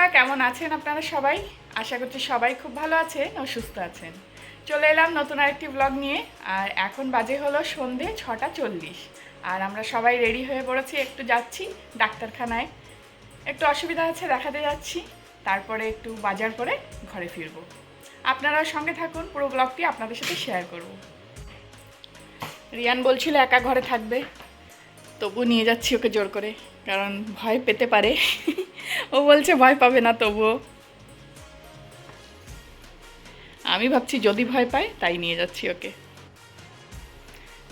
বন্ধুরা, কেমন আছেন আপনারা সবাই? আশা করছি সবাই খুব ভালো আছেন ও সুস্থ আছেন। চলে এলাম নতুন আরেকটি ব্লগ নিয়ে, আর এখন বাজে হলো সন্ধে ছটা চল্লিশ। আর আমরা সবাই রেডি হয়ে পড়েছি, একটু যাচ্ছি ডাক্তারখানায়। একটু অসুবিধা আছে, দেখাতে যাচ্ছি। তারপরে একটু বাজার করে ঘরে ফিরবো। আপনারাও সঙ্গে থাকুন, পুরো ব্লগটি আপনাদের সাথে শেয়ার করব। রিয়ান বলছিল একা ঘরে থাকবে তবু নিয়ে যাচ্ছি ওকে জোর করে, কারণ ভয় পেতে পারে। ও বলছে, ভয় পাবে না তবুও। আমি ভাবছি, যদি ভয় পায়, তাই নিয়ে যাচ্ছি ওকে।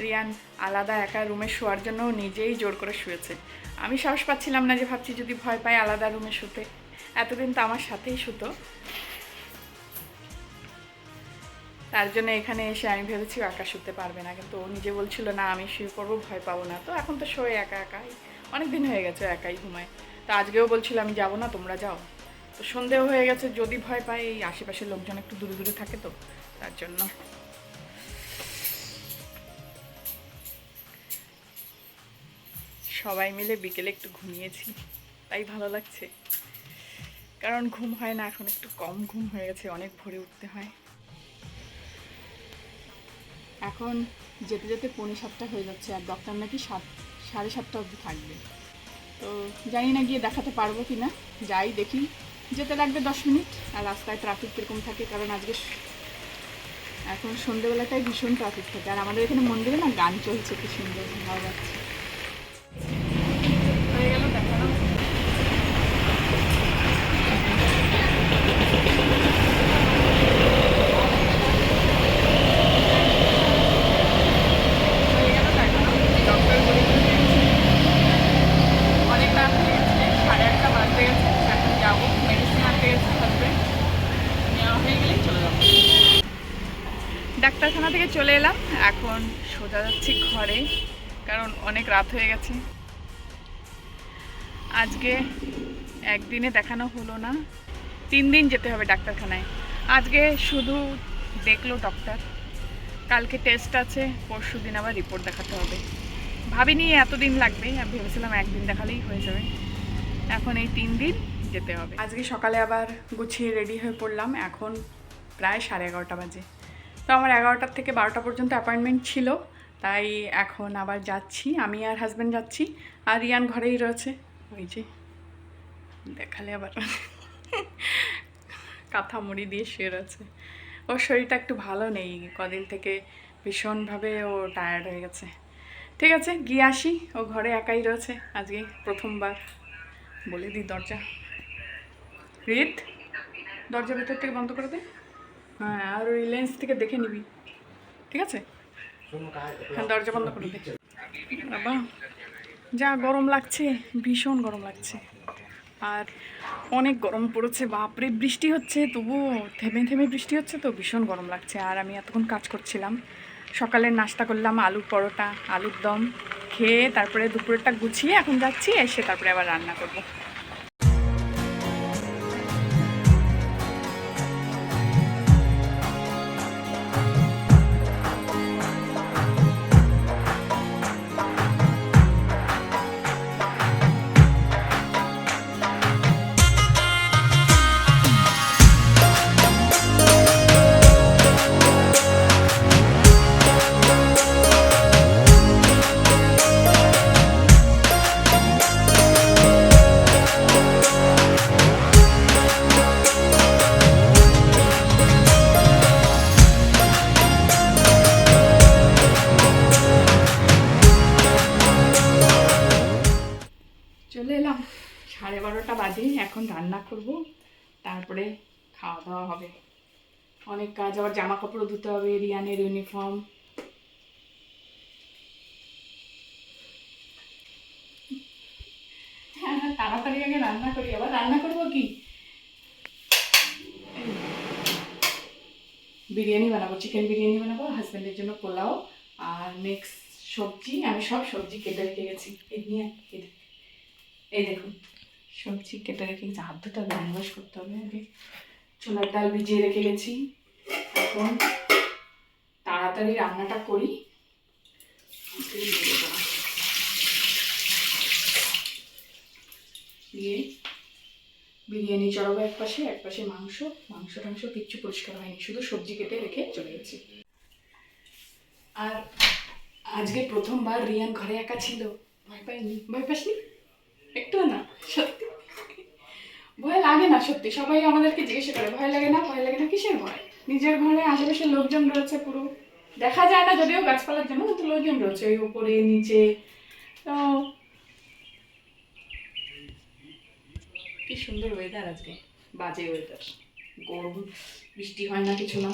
রিয়ান আলাদা একা রুমে শোয়ার জন্য নিজেই জোর করে শুয়েছে। আমি সাহস পাচ্ছিলাম না যে ভাবছি, যদি ভয় পায় আলাদা রুমে শুতে। এতদিন তো আমার সাথেই শুতো। তার জন্য এখানে এসে আমি ভেবেছি একা শুতে পারবে না। কিন্তু ও নিজে বলছিল, না, আমি শুয়ে পড়ব, ভয় পাবো না। তো এখন তো শোয়ে একা একাই। অনেক দিন হয়ে গেছে একাই ঘুমায়। তো আজকেও বলছিল, আমি যাব না, তোমরা যাও। তো সন্ধেও হয়ে গেছে, যদি ভয় পায় এই আশেপাশের লোকজন একটু দূরে দূরে থাকে তো, তার জন্য। সবাই মিলে বিকেলে একটু ঘুমিয়েছি, তাই ভালো লাগছে। কারণ ঘুম হয় না, এখন একটু কম ঘুম হয়ে গেছে, অনেক ভোরে উঠতে হয়। এখন যেতে যেতে পৌনে সাতটা হয়ে যাচ্ছে, আর ডক্টর নাকি সাত, সাড়ে সাতটা অবধি থাকবে। তো জানি না গিয়ে দেখাতে পারব কি না যাই দেখি। যেতে লাগবে দশ মিনিট। আর রাস্তায় ট্রাফিক কীরকম থাকে, কারণ আজকে এখন সন্ধেবেলাটাই ভীষণ ট্রাফিক থাকে। আর আমাদের এখানে মন্দিরে না গান চলছে, কি সুন্দর, ভালো লাগছে হয়ে গেল দেখানো হয়ে গেল দেখানো ডক্টর বলে দিয়েছে। অনেক রাত হয়ে গেছে সাড়ে আটটা বাজতে গেছে এখন যাব মেডিসিন আনতে গেছে হাজবেন্ড নেওয়া হয়ে গেলেই চলে যাব ডাক্তারখানা থেকে চলে এলাম। এখন সোজা যাচ্ছি ঘরে, কারণ অনেক রাত হয়ে গেছে। আজকে একদিনে দেখানো হলো না, তিন দিন যেতে হবে ডাক্তারখানায়। আজকে শুধু দেখল ডক্টর কালকে টেস্ট আছে, পরশু দিন আবার রিপোর্ট দেখাতে হবে। ভাবিনি এতদিন লাগবে, আমি ভেবেছিলাম একদিন দেখালেই হয়ে যাবে। এখন এই তিন দিন যেতে হবে। আজকে সকালে আবার গুছিয়ে রেডি হয়ে পড়লাম, এখন প্রায় সাড়ে এগারোটা বাজে। তো আমার এগারোটার থেকে বারোটা পর্যন্ত অ্যাপয়েন্টমেন্ট ছিল। তাই এখন আবার যাচ্ছি। আমি আর হাজব্যান্ড যাচ্ছি। আর রিয়ান ঘরেই রয়েছে। ওই যে, দেখালে আবার। কাঁথা মুড়ি দিয়ে শুয়ে রয়েছে। ওর শরীরটা একটু ভালো নেই। কদিন থেকে ভীষণভাবে ও টায়ার্ড হয়ে গেছে। ঠিক আছে, গিয়ে আসি। ও ঘরে একাই রয়েছে। আজকে প্রথমবার। বলে দিই দরজা। রিত, দরজা ভেতর থেকে বন্ধ করে দে। হ্যাঁ আর ওই লেন্স থেকে দেখে নিবি। ঠিক আছে? হ্যাঁ দরজা বন্ধ করে দে। বাবা, যা গরম লাগছে, ভীষণ গরম লাগছে। আর অনেক গরম পড়েছে, বাপরে, বৃষ্টি হচ্ছে, তবুও থেমে থেমে বৃষ্টি হচ্ছে তো, ভীষণ গরম লাগছে। আর আমি এতক্ষণ কাজ করছিলাম। সকালের নাস্তা করলাম, আলুর পরোটা, আলুর দম, খেয়ে তারপরে দুপুরেরটা গুছিয়ে এখন যাচ্ছি, এসে তারপরে আবার রান্না করব। বারোটা বাজে এখন রান্না করব, তারপরে খাওয়া দাওয়া হবে। অনেক কাজ, আবার জামা কাপড় ধুতে হবে, রিয়ানের ইউনিফর্ম হ্যাঁ তাড়াতাড়ি আগে রান্না করি, আবার রান্না করব কি? বিরিয়ানি বানাবো চিকেন বিরিয়ানি বানাবো হাজব্যান্ডের জন্য পোলাও আর নেক্সট সবজি। আমি সব সবজি কেটে রেখে গেছি। এই নিয়ে এই দেখুন। সবজি কেটে রেখে গেছি। হাত হবে হ্যান্ড করতে হবে আগে। ছোলার ডাল ভিজিয়ে রেখে গেছি। এখন তাড়াতাড়ি রান্নাটা করি। দিয়ে বিরিয়ানি চড়াবো এক পাশে এক পাশে মাংস। মাংস টাংস কিচ্ছু পরিষ্কার হয়নি, শুধু সবজি কেটে রেখে চলে গেছি। আর আজকে প্রথমবার রিয়ান ঘরে একা ছিল। ভয় পাইনি? ভয় পাসনি? একটু না, সত্যি। ভয় লাগে না, সত্যি। সবাই আমাদেরকে জিজ্ঞেস করে, ভয় লাগে না? ভয় লাগে না? কিসের ভয়? নিজের ঘরে আশেপাশে লোকজন রয়েছে পুরো। দেখা যায় না, যদিও গাছপালার জন্য কিন্তু লোকজন রয়েছে, ওই উপরে, নিচে। তো কি সুন্দর ওয়েদার আজকে। বাজে ওয়েদার গরম, বৃষ্টি হয় না কিছু না।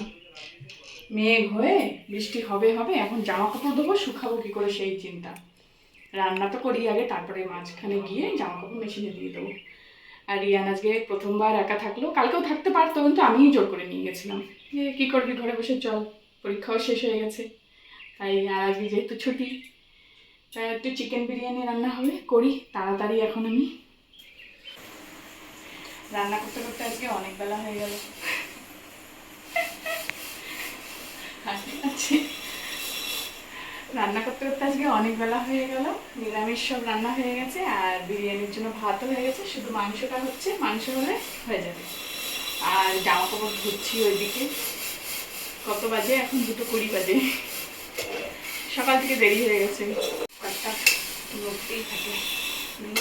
মেঘ হয়ে বৃষ্টি হবে হবে, এখন জামা কাপড় দেবো শুকাবো কি করে সেই চিন্তা। রান্না তো করি আগে, তারপরে মাঝখানে গিয়ে জামা কাপড় মেশিনে দিয়ে দেবো। আর রিয়ান আজকে প্রথমবার একা থাকল। কালকেও থাকতে পারতো, কিন্তু আমিই জোর করে নিয়ে গেছিলাম। যে কী করবি, ঘরে বসে চল, পরীক্ষাও শেষ হয়ে গেছে। তাই আর আজকে যেহেতু ছুটি, তাই একটু চিকেন বিরিয়ানি রান্না হবে, করি, তাড়াতাড়ি এখন আমি। রান্না করতে করতে আজকে অনেক বেলা হয়ে গেল। পাচ্ছি। রান্না করতে করতে আজকে অনেক বেলা হয়ে গেল। নিরামিষ সব রান্না হয়ে গেছে আর বিরিয়ানির জন্য ভাতও হয়ে গেছে। শুধু মাংসটা হচ্ছে, মাংস হলে হয়ে যাবে। আর জামা কাপড় ধুচ্ছি ওইদিকে। কত বাজে? এখন দুটো কুড়ি বাজে। সকাল থেকে দেরি হয়ে গেছে। কয়েকটা থাকে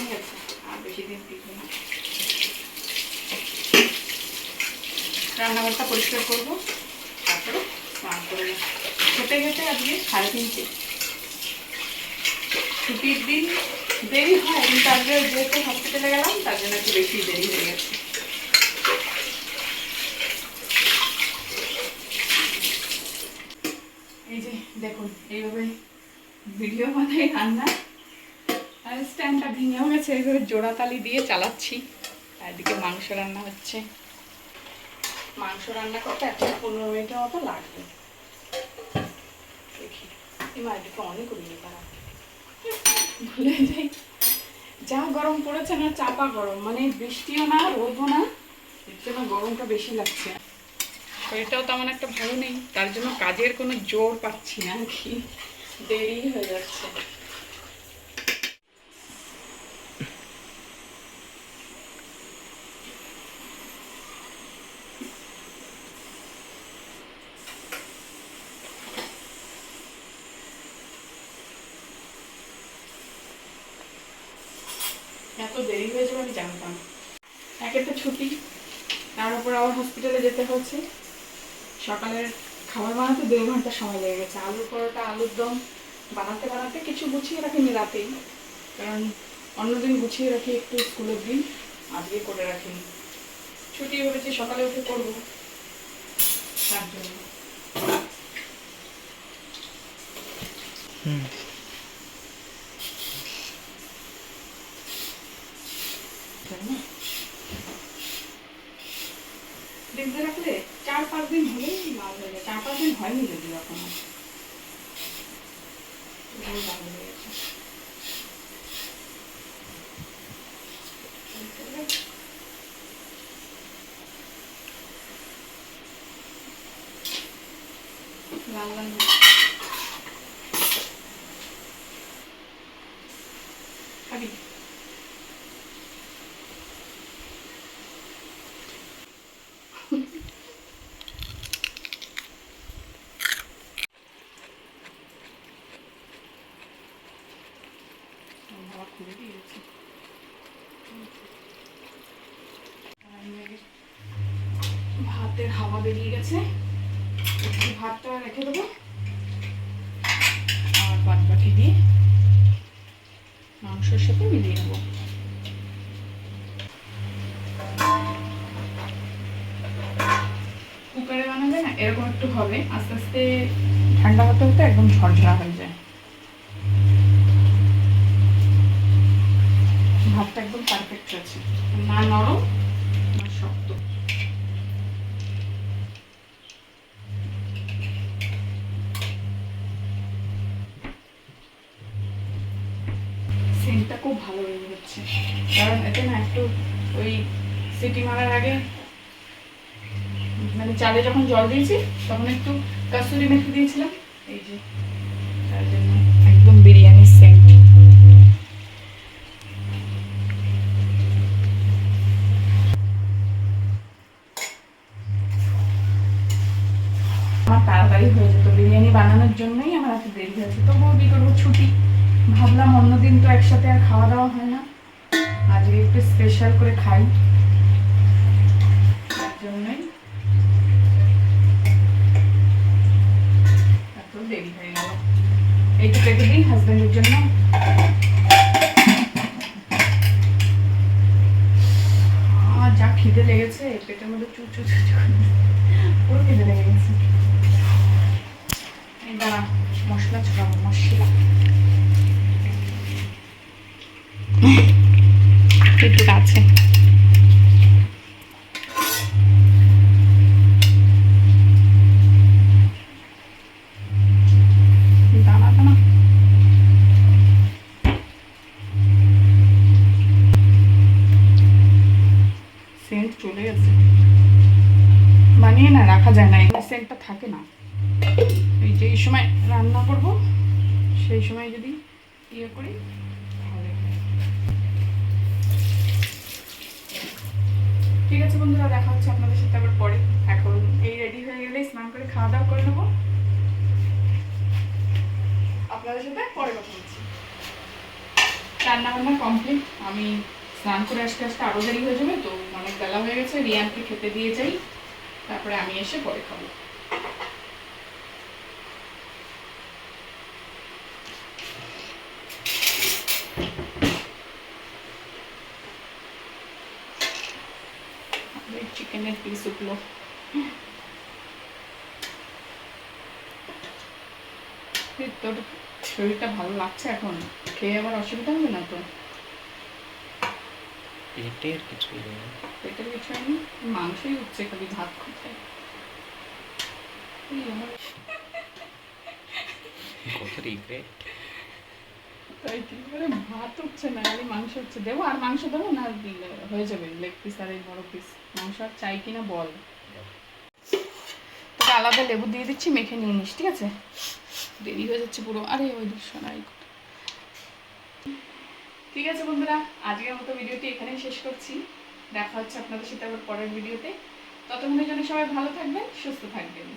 গেছে। আর বেশি দিন টিকবে না। রান্নাঘরটা পরিষ্কার করব। তারপরে স্নান করে খেতে খেতে আজকে সাড়ে তিনটে। ছুটির দিন দেরি হয়, কিন্তু আজকে যেহেতু হসপিটালে গেলাম, তার জন্য একটু বেশি দেরি হয়ে গেছে। এই যে দেখুন, এইভাবে ভিডিও মাথায় রান্না। আর স্ট্যান্ডটা ভেঙেও গেছে, এইভাবে জোড়াতালি দিয়ে চালাচ্ছি। আর মাংস রান্না হচ্ছে। মাংস রান্না করতে একটা পনেরো মিনিটের মতো লাগবে। দেখি। এবার এদিকে অনেক উড়িয়ে পারা ভুলে যাই যা গরম পড়েছে না, চাপা গরম। মানে বৃষ্টিও না, রোদও না, এর জন্য গরমটা বেশি লাগছে। শরীরটাও তেমন একটা ভালো নেই, তার জন্য কাজের কোনো জোর পাচ্ছি না। কি দেরি হয়ে যাচ্ছে এত দেরি হয়ে যাবে আমি জানতাম একে তো ছুটি তার উপর আবার হসপিটালে যেতে হচ্ছে। সকালের খাবার বানাতে দেড় ঘণ্টা সময় লেগে গেছে। আলুর পরোটা আলুর দম বানাতে বানাতে কিছু গুছিয়ে রাখিনি রাতেই। কারণ অন্যদিন গুছিয়ে রাখি একটু স্কুলের দিন আজকে করে রাখিনি ছুটি ভেবেছি সকালে উঠে করব। তার জন্য। তাই না? ফ্রিজে রাখলে চার পাঁচ দিন হলেই লাল হয়ে চার পাঁচ দিন হয়নি যদি এখনও। লাল লাল বাবা খুলে দিয়েছে আমি আগে ভাতের হাওয়া বেরিয়ে গেছে। একটু ভাতটা রেখে দেবো। আর বাদ বাকি দিয়ে মাংসের সাথে মিলিয়ে নেব। কুকারে বানাবে না এরকম একটু হবে, আস্তে আস্তে ঠান্ডা হতে হতে একদম ঝরঝরা হয়ে যায়। ভাতটা একদম পারফেক্ট আছে না নরম সিটি মারার আগে মানে চালে যখন জল দিয়েছি, তখন একটু কাসুরি মেখে দিয়েছিলাম। এই যে, তার জন্য একদম বিরিয়ানির সেন্ট। আমার তাড়াতাড়ি হয়ে যেত বিরিয়ানি বানানোর জন্যই আমার এত দেরি হয়েছে। তবুও কী করব ছুটি। ভাবলাম অন্যদিন তো একসাথে আর খাওয়া দাওয়া হয় না। আজকে একটু স্পেশাল করে খাই। দাঁড়া, মশলা ছড়াবো, মশলা। একটু আছে সেন্ট চলে গেছে। বানিয়ে না, রাখা যায় না এখানে সেন্টটা থাকে না। এই যে এই সময় রান্না করব, সেই সময় যদি ইয়ে করি, তাহলে ঠিক আছে বন্ধুরা, দেখা হচ্ছে আপনাদের সাথে আবার পরে। এখন এই রেডি হয়ে গেলে স্নান করে খাওয়া দাওয়া করে নেব। আপনাদের সাথে পরে কথা বলছি রান্না বান্না কমপ্লিট আমি স্নান করে আসতে আসতে আরও দেরি হয়ে যাবে, তো অনেক বেলা হয়ে গেছে, রিয়ানকে খেতে দিয়ে যাই। তারপরে আমি এসে পরে খাব চিকেনের পিস উঠল তোর শরীরটা ভালো লাগছে এখন? খেয়ে আবার অসুবিধা হবে না তো? পেটের কিছুই নেই। পেটের কিছু হয়নি মাংসই উঠছে খালি ভাত কোথায় কত রিগ্রেট তাই কি করে ভাত উঠছে না খালি মাংস উঠছে দেবো আর মাংস দেবো না হয়ে যাবে লেগ পিস আর এই বড় পিস মাংস আর চাই কিনা বল। তোকে আলাদা লেবু দিয়ে দিচ্ছি, মেখে নিয়ে নিস, ঠিক আছে? দেরি হয়ে যাচ্ছে পুরো। আরে, ওই শোনাই ঠিক আছে বন্ধুরা, আজকের মতো ভিডিওটি এখানেই শেষ করছি। দেখা হচ্ছে আপনাদের সাথে আবার পরের ভিডিওতে। ততক্ষণের জন্য সবাই ভালো থাকবেন, সুস্থ থাকবেন।